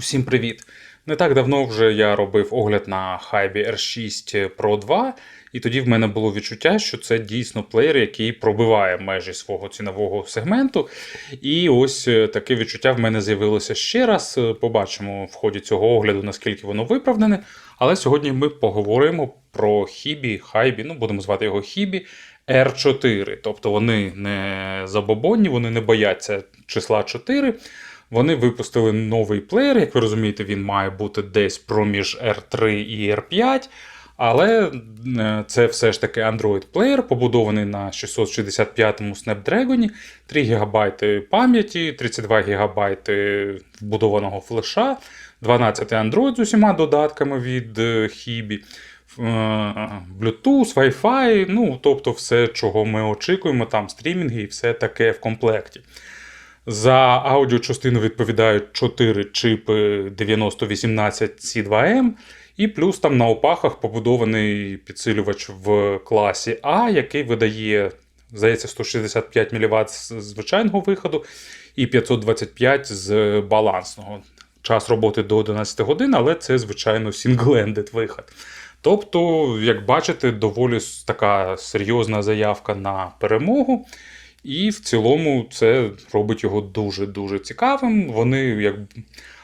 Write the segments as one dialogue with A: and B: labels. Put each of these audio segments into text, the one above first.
A: Усім привіт! Не так давно вже я робив огляд на Hybe R6 Pro 2, і тоді в мене було відчуття, що це дійсно плеєр, який пробиває межі свого цінового сегменту. І ось е, таке відчуття в мене з'явилося ще раз. Е, Побачимо в ході цього огляду, наскільки воно виправдане. Але сьогодні ми поговоримо про Hibі, Hybe, ну будемо звати його Hibі R4. Тобто вони не забобонні, вони не бояться числа 4. Вони випустили новий плеєр, як ви розумієте, він має бути десь проміж R3 і R5. Але е, це все ж таки Android-плеєр, побудований на 665 му Snapdragon, 3 ГБ пам'яті, 32 ГБ вбудованого флеша, 12 Android з усіма додатками від е, Hibі, е, Bluetooth, Wi-Fi, ну, тобто все, чого ми очікуємо, там стрімінги і все таке в комплекті. За аудіочастину відповідають 4 чипи 9018 C2M, і плюс там на опахах побудований підсилювач в класі А, який видає, здається, 165 мВт з звичайного виходу і 525 з балансного. Час роботи до 11 годин, але це, звичайно, сінглендед виход. Тобто, як бачите, доволі така серйозна заявка на перемогу. І в цілому це робить його дуже-дуже цікавим. Вони як.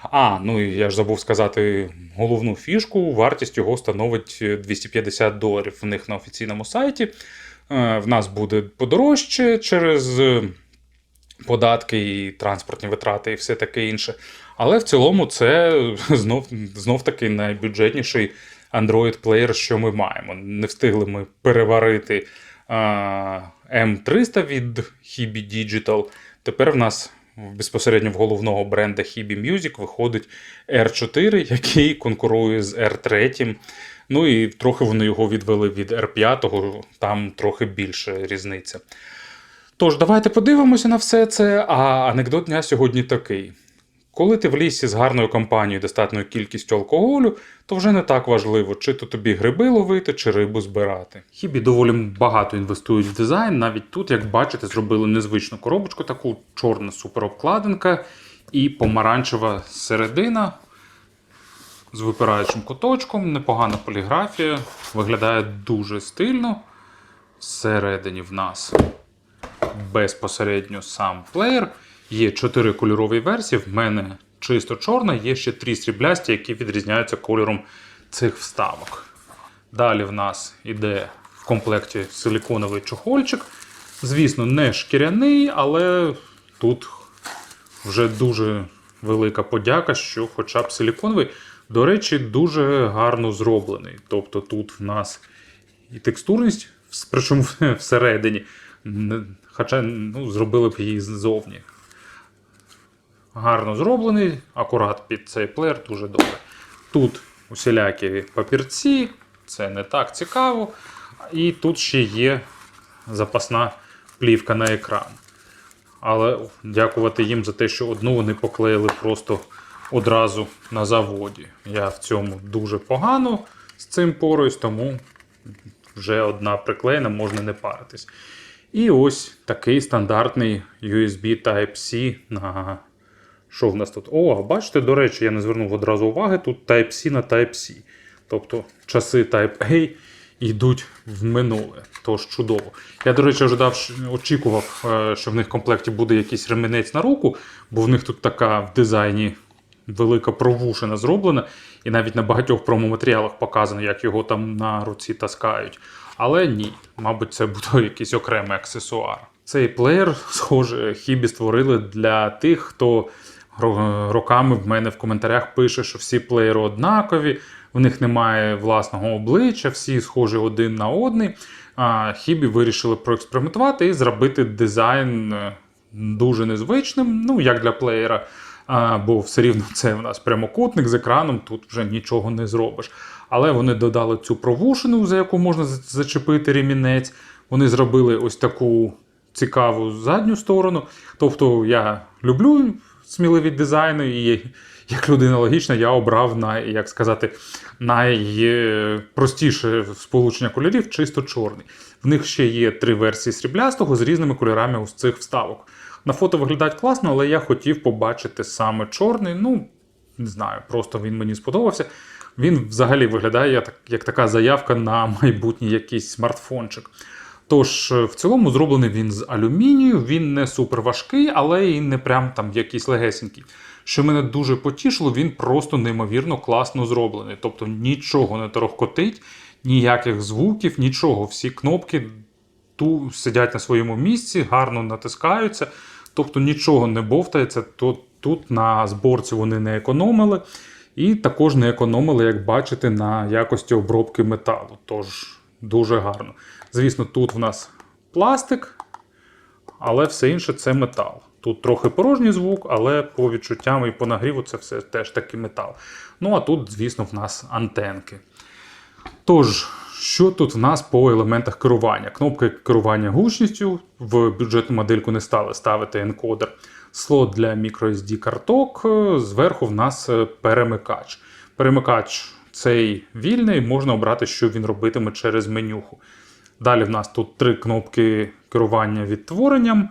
A: А, ну я ж забув сказати головну фішку. Вартість його становить 250 доларів в них на офіційному сайті. Е, В нас буде подорожче через податки і транспортні витрати, і все таке інше. Але в цілому це знов, знов таки найбюджетніший Android-плеєр, що ми маємо. Не встигли ми переварити. M300 від Hibi Digital. Тепер в нас безпосередньо в головного бренда Hibi Music виходить R4, який конкурує з R3. Ну і трохи вони його відвели від R5, там трохи більше різниця. Тож, давайте подивимося на все це. А анекдот дня сьогодні такий. Коли ти в лісі з гарною компанією, достатньою кількістю алкоголю, то вже не так важливо, чи то тобі гриби ловити, чи рибу збирати. Хібі доволі багато інвестують в дизайн. Навіть тут, як бачите, зробили незвичну коробочку, таку чорна суперобкладинка і помаранчева середина з випираючим куточком, непогана поліграфія, виглядає дуже стильно. Всередині в нас безпосередньо сам плеєр. Є чотири кольорові версії. В мене чисто чорна, є ще три сріблясті, які відрізняються кольором цих вставок. Далі в нас йде в комплекті силиконовий чохольчик. Звісно, не шкіряний, але тут вже дуже велика подяка, що хоча б силиконовий. До речі, дуже гарно зроблений. Тобто тут в нас і текстурність, причому всередині. Хоча ну, зробили б її ззовні. Гарно зроблений, акурат під цей плеєр дуже добре. Тут усілякі папірці, це не так цікаво. І тут ще є запасна плівка на екран. Але дякувати їм за те, що одну вони поклеїли просто одразу на заводі. Я в цьому дуже погано з цим поруюсь, тому вже одна приклеєна, можна не паритись. І ось такий стандартний USB Type-C на що в нас тут? О, бачите, до речі, я не звернув одразу уваги. Тут Type-C на Type-C. Тобто часи Type-A йдуть в минуле. Тож чудово. Я, до речі, ожидав, очікував, е, що в них в комплекті буде якийсь ремінець на руку, бо в них тут така в дизайні велика провушена зроблена. І навіть на багатьох промоматеріалах показано, як його там на руці таскають. Але ні, мабуть, це буде якийсь окремий аксесуар. Цей плеєр, схоже, хібі створили для тих, хто роками в мене в коментарях пише, що всі плеєри однакові, в них немає власного обличчя, всі схожі один на. А Хібі вирішили проекспериментувати і зробити дизайн е, дуже незвичним, ну як для плеєра. А, Бо все рівно це в нас прямокутник з екраном, тут вже нічого не зробиш. Але вони додали цю провушину, за яку можна зачепити ремінець. Вони зробили ось таку цікаву задню сторону. Тобто я люблю сміливі дизайни, і як людина логічна, я обрав най, як сказати, найпростіше сполучення кольорів, чисто чорний. В них ще є три версії сріблястого з різними кольорами ось цих вставок. На фото виглядають класно, але я хотів побачити саме чорний. Ну, не знаю, просто він мені сподобався. Він взагалі виглядає як така заявка на майбутній якийсь смартфончик. Тож, е, в цілому зроблений він з алюмінію, він не супер важкий, але і не прям там якийсь легесенький. Що мене дуже потішило, він просто неймовірно класно зроблений. Тобто нічого не торохкотить, ніяких звуків, нічого. Всі кнопки ту сидять на своєму місці, гарно натискаються, тобто нічого не бовтається. То тут на зборці вони не економили. І також не економили, як бачите, на якості обробки металу. Тож дуже гарно. Звісно, тут в нас пластик, але все інше це метал. Тут трохи порожній звук, але по відчуттям і по нагріву це все теж таки метал. Ну а тут, звісно, в нас антенки. Тож, що тут в нас по елементах керування? Кнопки керування гучністю в бюджетну модельку не стали ставити енкодер. Слот для microSD карток. е, Зверху в нас е, перемикач. Перемикач цей вільний, можна обрати, що він робитиме через менюху. Далі в нас тут три кнопки керування відтворенням.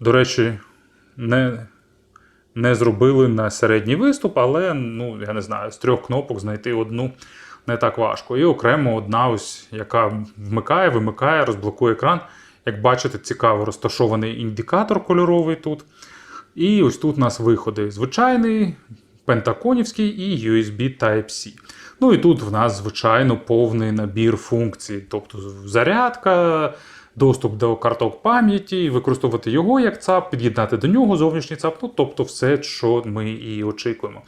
A: До речі, не, не зробили на середній виступ, але ну, я не знаю, з трьох кнопок знайти одну не так важко. І окремо одна, ось, яка вмикає, вимикає, розблокує екран. Як бачите, цікаво розташований індикатор кольоровий тут. І ось тут у нас виходи звичайний, пентаконівський і USB Type-C. Ну і тут в нас, звичайно, повний набір функцій, тобто зарядка, доступ до карток пам'яті, використовувати його як ЦАП, під'єднати до нього зовнішній ЦАП, ну, тобто все, що ми і очікуємо.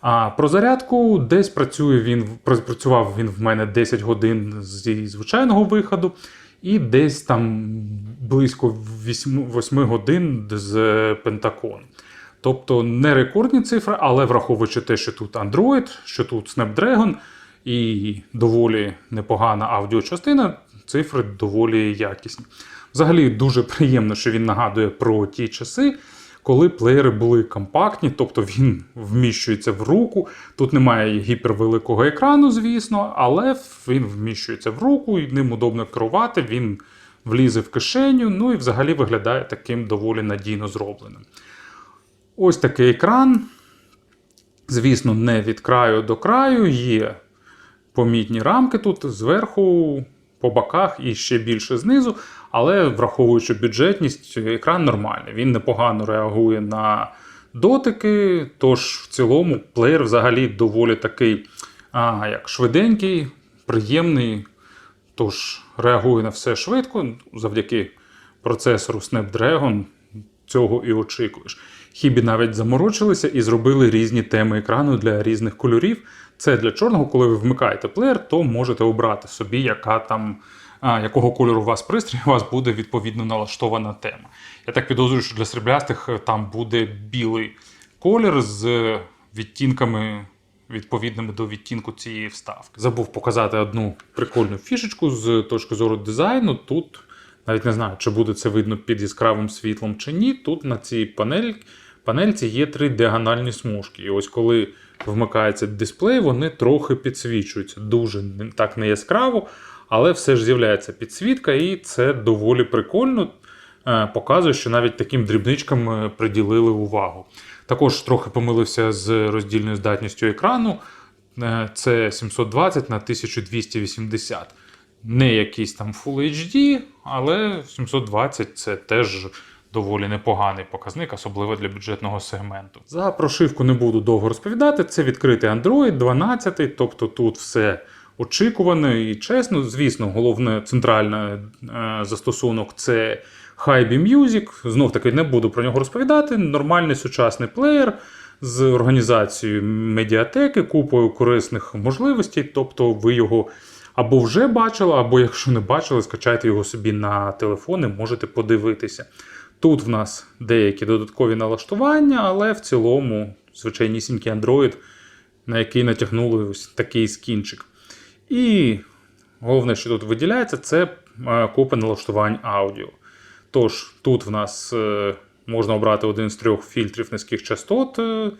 A: А про зарядку десь працює він, працював він в мене 10 годин зі звичайного виходу, і десь там близько 8, 8 годин з Pentagon. Тобто не рекордні цифри, але враховуючи те, що тут Android, що тут Snapdragon і доволі непогана аудіочастина, цифри доволі якісні. Взагалі дуже приємно, що він нагадує про ті часи, коли плеєри були компактні, тобто він вміщується в руку. Тут немає гіпервеликого екрану, звісно, але він вміщується в руку і ним удобно керувати. Він влізе в кишеню, ну і взагалі виглядає таким доволі надійно зробленим. Ось такий екран. Звісно, не від краю до краю, є помітні рамки тут зверху, по боках і ще більше знизу. Але враховуючи бюджетність, екран нормальний. Він непогано реагує на дотики. Тож, в цілому, плеєр взагалі доволі такий а, як швиденький, приємний. Тож реагує на все швидко завдяки процесору Snapdragon. Цього і очікуєш. Хібі навіть заморочилися і зробили різні теми екрану для різних кольорів. Це для чорного, коли ви вмикаєте плеєр, то можете обрати собі, яка там, якого кольору у вас пристрій, у вас буде відповідно налаштована тема. Я так підозрюю, що для сріблястих е, там буде білий колір з відтінками. Відповідними до відтінку цієї вставки. Забув показати одну прикольну фішечку з точки зору дизайну. Тут навіть не знаю, чи буде це видно під яскравим світлом чи ні. Тут на цій панель, панельці є три діагональні смужки. І ось коли вмикається дисплей, вони трохи підсвічуються. Дуже так не яскраво, але все ж з'являється підсвітка, і це доволі прикольно. Е, Показує, що навіть таким дрібничкам е, приділили увагу. Також трохи помилився з роздільною здатністю екрану. Е, Це 720 на 1280 не якийсь там Full HD, але 720 це теж доволі непоганий показник, особливо для бюджетного сегменту. За прошивку не буду довго розповідати. Це відкритий Android 12, тобто тут все очікувано і чесно. Звісно, головне центральний е, застосунок це Hybe Music. Знов таки не буду про нього розповідати. Нормальний сучасний плеєр з організацією медіатеки, купою корисних можливостей, тобто ви його або вже бачили, або якщо не бачили, скачайте його собі на телефони, можете подивитися. Тут в нас деякі додаткові налаштування, але в цілому звичайнісінький Android, на який натягнули ось такий скінчик. І головне, що тут виділяється, це е, купа налаштувань аудіо. Тож, тут в нас е, можна обрати один з трьох фільтрів низьких частот. е,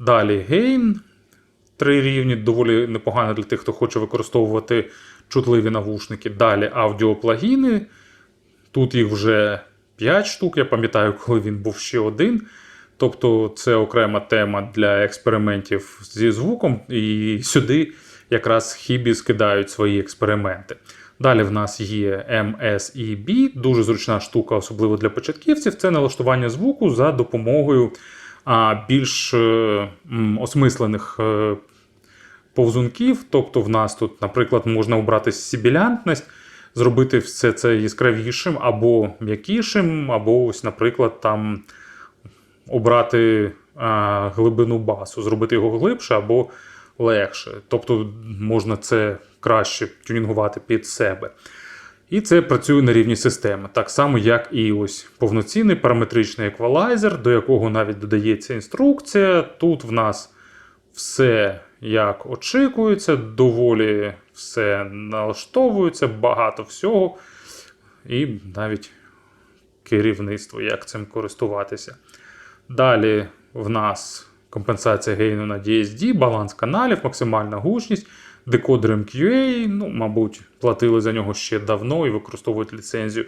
A: Далі гейн, три рівні, доволі непогано для тих, хто хоче використовувати чутливі навушники. Далі аудіоплагіни. Тут їх вже 5 штук. Я пам'ятаю, коли він був ще один. тобто це окрема тема для експериментів зі звуком, і сюди якраз хібі скидають свої експерименти. Далі в нас є MSEB, дуже зручна штука, особливо для початківців. Це налаштування звуку за допомогою більш е, осмислених е, повзунків. Тобто, в нас тут, наприклад, можна обрати сібілянтність, зробити все це яскравішим або м'якішим, або ось, наприклад, там обрати а, глибину басу, зробити його глибше або легше. Тобто можна це краще тюнінгувати під себе. І це працює на рівні системи, так само, як і ось повноцінний параметричний еквалайзер, до якого навіть додається інструкція. Тут в нас все як очікується, доволі все налаштовується, багато всього. І навіть керівництво, як цим користуватися. Далі в нас компенсація гейну на DSD, баланс каналів, максимальна гучність, декодер MQA, ну, мабуть, платили за нього ще давно і використовують ліцензію.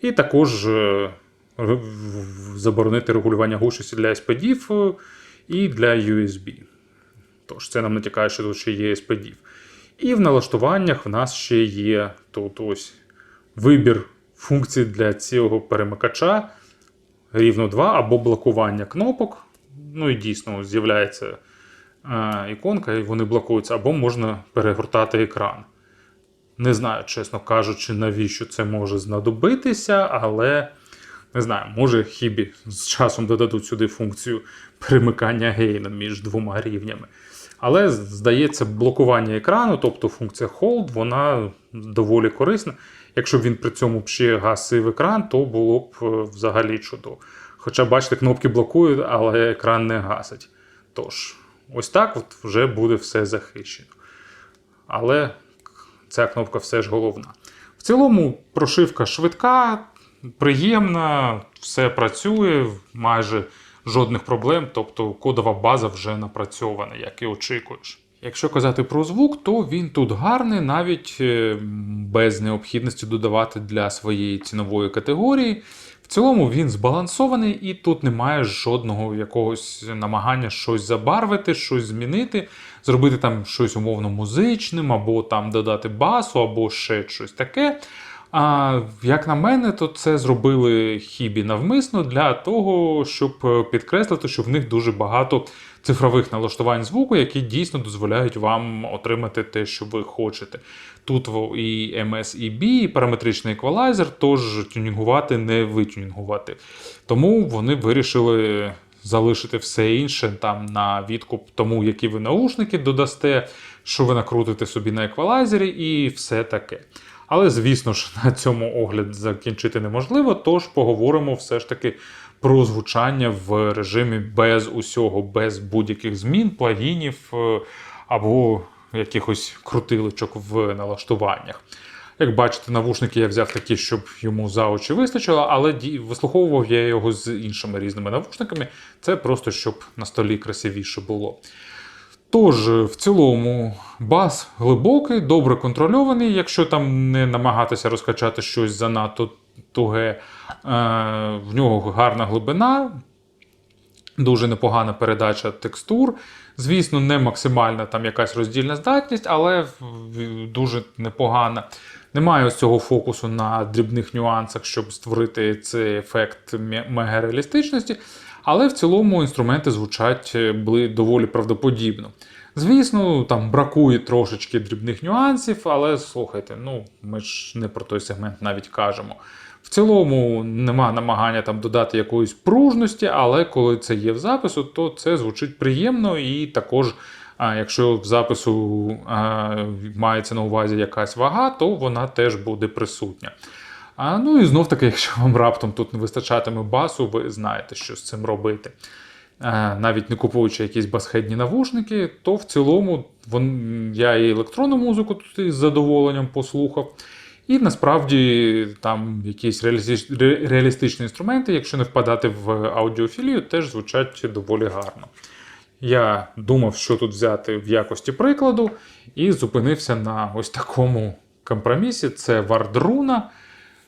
A: І також е, заборонити регулювання гучності для SPD і для USB. Тож це нам натякає, що тут ще є SPD. І в налаштуваннях в нас ще є тут ось вибір функцій для цього перемикача рівно 2 або блокування кнопок. Ну і дійсно з'являється е, іконка, і вони блокуються, або можна перегортати екран. Не знаю, чесно кажучи, навіщо це може знадобитися, але не знаю, може хібі з часом додадуть сюди функцію перемикання гейна між двома рівнями. Але здається, блокування екрану, тобто функція Hold, вона доволі корисна. Якщо б він при цьому ще гасив екран, то було б е, взагалі чудово. Хоча, бачите, кнопки блокують, але екран не гасить. Тож, ось так от вже буде все захищено. Але ця кнопка все ж головна. В цілому прошивка швидка, приємна, все працює, майже жодних проблем, тобто кодова база вже напрацьована, як і очікуєш. Якщо казати про звук, то він тут гарний, навіть е, без необхідності додавати для своєї цінової категорії. В цілому він збалансований і тут немає жодного якогось намагання щось забарвити, щось змінити, зробити там щось умовно музичним, або там додати басу, або ще щось таке. А як на мене, то це зробили хібі навмисно для того, щоб е, підкреслити, що в них дуже багато цифрових налаштувань звуку, які дійсно дозволяють вам отримати те, що ви хочете. Тут і MSEB, і параметричний еквалайзер, тож тюнінгувати не витюнінгувати. Тому вони вирішили залишити все інше там на відкуп тому, які ви наушники додасте, що ви накрутите собі на еквалайзері, і все таке. Але, звісно ж, на цьому огляд закінчити неможливо, тож поговоримо все ж таки про звучання в режимі без усього, без будь-яких змін, плагінів е, або якихось крутилочок в налаштуваннях. Як бачите, навушники я взяв такі, щоб йому за очі вистачило, але вислуховував я його з іншими різними навушниками. Це просто щоб на столі красивіше було. Тож, в цілому, бас глибокий, добре контрольований, якщо там не намагатися розкачати щось занадто туге. Е, в нього гарна глибина, дуже непогана передача текстур. Звісно, не максимальна там якась роздільна здатність, але дуже непогана. Немає ось цього фокусу на дрібних нюансах, щоб створити цей ефект ме- мегареалістичності. Але в цілому інструменти звучать е, бли- доволі правдоподібно. Звісно, там бракує трошечки дрібних нюансів, але слухайте, ну ми ж не про той сегмент навіть кажемо. В цілому нема намагання там додати якоїсь пружності, але коли це є в запису, то це звучить приємно і також. А якщо в запису а, мається на увазі якась вага, то вона теж буде присутня. А, ну і знов таки, якщо вам раптом тут не вистачатиме басу, ви знаєте, що з цим робити. Навіть не купуючи якісь басхедні навушники, то в цілому вон, я і електронну музику тут із задоволенням послухав. І насправді там якісь реалістич... реалістичні інструменти, якщо не впадати в аудіофілію, теж звучать доволі гарно. Я думав, що тут взяти в якості прикладу, і зупинився на ось такому компромісі. Це Вардруна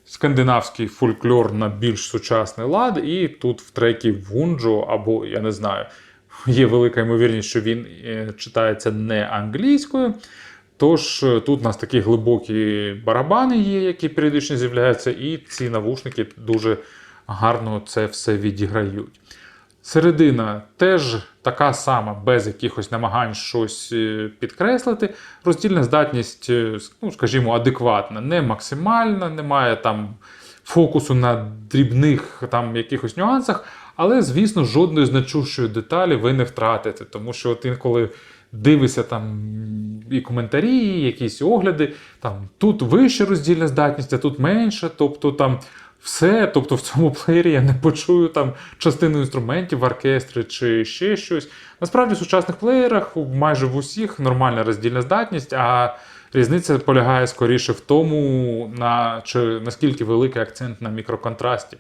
A: скандинавський фольклор на більш сучасний лад, і тут в трекі Вунджо, або я не знаю, є велика ймовірність, що він е, читається не англійською. Тож е, тут у нас такі глибокі барабани є, які періодично з'являються, і ці навушники дуже гарно це все відіграють. Середина теж така сама, без якихось намагань щось е, підкреслити. Роздільна здатність, е, ну, скажімо, адекватна, не максимальна, немає там фокусу на дрібних там якихось нюансах, але, звісно, жодної значущої деталі ви не втратите, тому що от інколи дивишся там і коментарі, і якісь огляди, там тут вища роздільна здатність, а тут менша, тобто там. Все, тобто в цьому плеєрі я не почую там частину інструментів в оркестрі чи ще щось. Насправді в сучасних плеєрах майже в усіх нормальна роздільна здатність, а різниця полягає скоріше в тому, на, чи наскільки великий акцент на мікроконтрасті.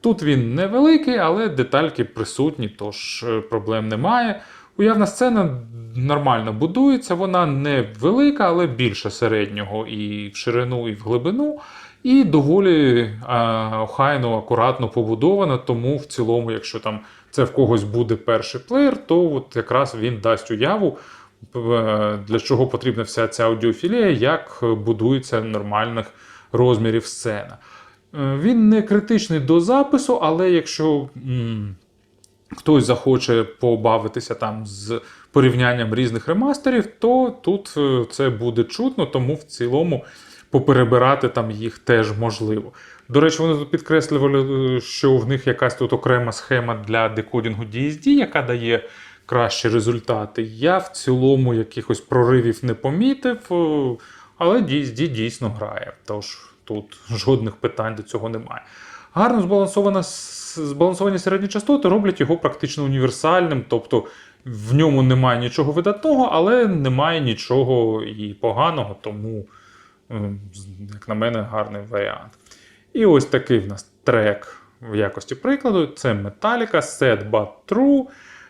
A: Тут він невеликий, але детальки присутні, тож е, проблем немає. Уявна сцена нормально будується, вона не велика, але більше середнього і в ширину, і в глибину. І доволі е, охайно, акуратно побудована, тому в цілому, якщо там це в когось буде перший плеєр, то от якраз він дасть уяву, е, для чого потрібна вся ця аудіофілія, як будується нормальних розмірів сцена. Е, Він не критичний до запису, але якщо м, хтось захоче побавитися там з порівнянням різних ремастерів, то тут це буде чутно, тому в цілому поперебирати там їх теж можливо. До речі, вони тут підкреслювали, що в них якась тут окрема схема для декодінгу DSD, яка дає кращі результати. Я в цілому якихось проривів не помітив, е, але DSD дійсно грає. Тож тут жодних питань до цього немає. Гарно збалансована, збалансовані середні частоти роблять його практично універсальним, тобто в ньому немає нічого видатного, але немає нічого і поганого, тому, як на мене, гарний варіант. І ось такий в нас трек в якості прикладу: це Metallica, Set But True.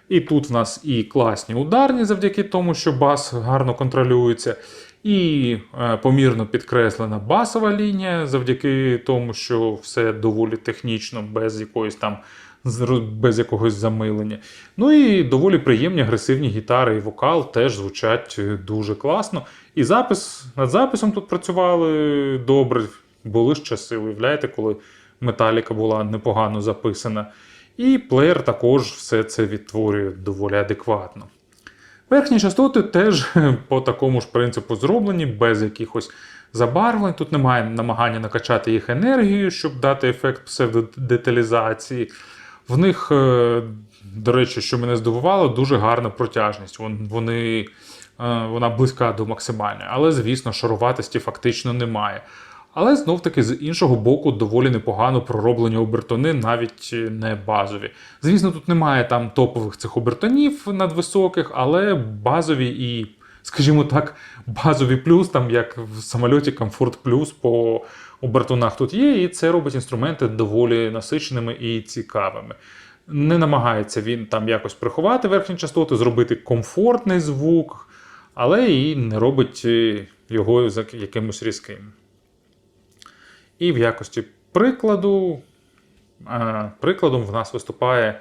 A: І тут в нас і класні ударні завдяки тому, що бас гарно контролюється, і е, помірно підкреслена басова лінія завдяки тому, що все доволі технічно, без якоїсь там без якогось замилення. Ну і доволі приємні агресивні гітари і вокал теж звучать е, дуже класно. І запис над записом тут працювали добре. Були ж часи, уявляєте, коли Металіка була непогано записана. І плеєр також все це відтворює доволі адекватно. Верхні частоти теж по такому ж принципу зроблені, без якихось забарвлень. Тут немає намагання накачати їх енергією, щоб дати ефект псевдодеталізації. В них, е, до речі, що мене здивувало, дуже гарна протяжність. Вони, е, вона близька до максимальної, але, звісно, шаруватості фактично немає. Але знов таки з іншого боку доволі непогано пророблені обертони, навіть не базові. Звісно, тут немає там топових цих обертонів надвисоких, але базові і, скажімо так, базові плюс, там як в самольоті Comfort Plus по обертонах тут є, і це робить інструменти доволі насиченими і цікавими. Не намагається він там якось приховати верхні частоти, зробити комфортний звук, але і не робить е, його якимось різким. І в якості прикладу, е, прикладом в нас виступає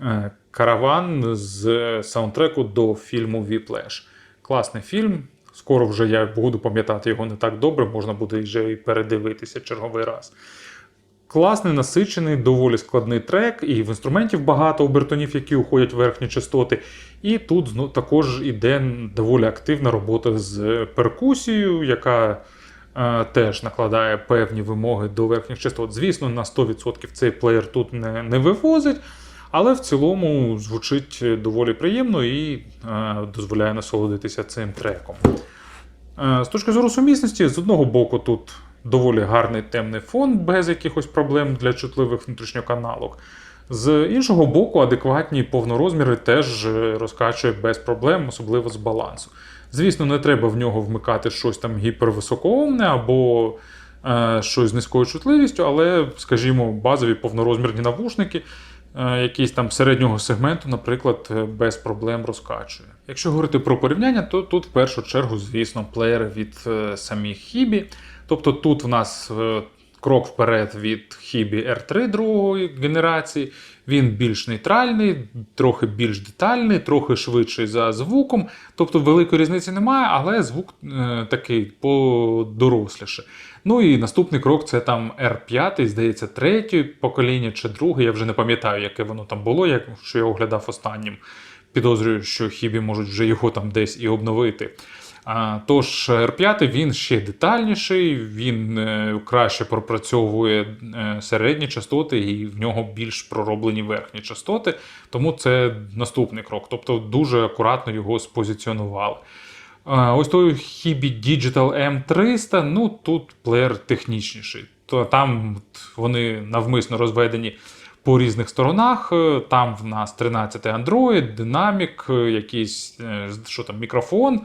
A: е, караван з саундтреку до фільму Віплеш. Класний фільм. Скоро вже я буду пам'ятати його не так добре, можна буде вже і передивитися черговий раз. Класний, насичений, доволі складний трек, і в інструментів багато обертонів, які уходять в верхні частоти. І тут зно- також іде доволі активна робота з перкусією, яка е, теж накладає певні вимоги до верхніх частот. Звісно, на 100% цей плеєр тут не, не вивозить, але в цілому звучить доволі приємно і е, дозволяє насолодитися цим треком. Е, З точки зору сумісності, з одного боку, тут доволі гарний темний фон, без якихось проблем для чутливих внутрішньоканалок. З іншого боку, адекватні повнорозміри теж е, розкачує без проблем, особливо з балансу. Звісно, не треба в нього вмикати щось там гіпервисокоомне або е, щось з низькою чутливістю, але, скажімо, базові повнорозмірні навушники, е, якісь там середнього сегменту, наприклад, е, без проблем розкачує. Якщо говорити про порівняння, то тут в першу чергу, звісно, плеєри від е, самих Хібі. Тобто тут в нас крок вперед від Hibі R3 другої генерації. Він більш нейтральний, трохи більш детальний, трохи швидший за звуком. Тобто великої різниці немає, але звук такий подоросліше. Ну і наступний крок це там R5, здається, третє покоління чи друге. Я вже не пам'ятаю, яке воно там було, як що я оглядав останнім. Підозрюю, що хібі можуть вже його там десь і обновити. А, Тож R5 він ще детальніший, він е, краще пропрацьовує е, середні частоти, і в нього більш пророблені верхні частоти. Тому це наступний крок. Тобто дуже акуратно його спозиціонували. Ось той Hibі Digital M300, ну тут плеєр технічніший. То там вони навмисно розведені по різних сторонах. Е, Там в нас 13 Android, динамік, е, якийсь е, що там, мікрофон.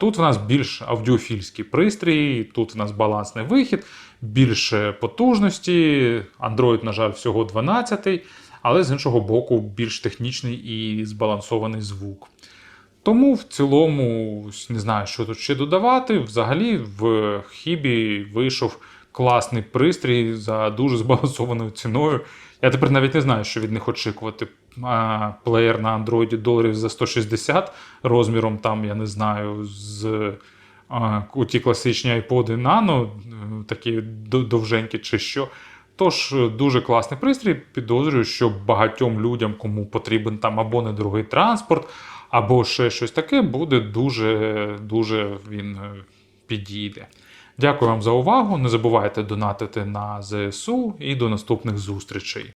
A: Тут в нас більш аудіофільський пристрій, тут в нас балансний вихід, більше потужності. Android, на жаль, всього 12, але з іншого боку, більш технічний і збалансований звук. Тому в цілому не знаю, що тут ще додавати. Взагалі, в Хібі вийшов класний пристрій за дуже збалансованою ціною. Я тепер навіть не знаю, що від них очікувати. А, Плеєр на Android доларів за 160 розміром, там, я не знаю, з а, ті класичні iPod Nano, е, такі довженькі чи що. Тож е, дуже класний пристрій. Підозрюю, що багатьом людям, кому потрібен там або недорогий транспорт, або ще щось таке, буде дуже дуже він е, підійде. Дякую вам за увагу. Не забувайте донатити на ЗСУ і до наступних зустрічей.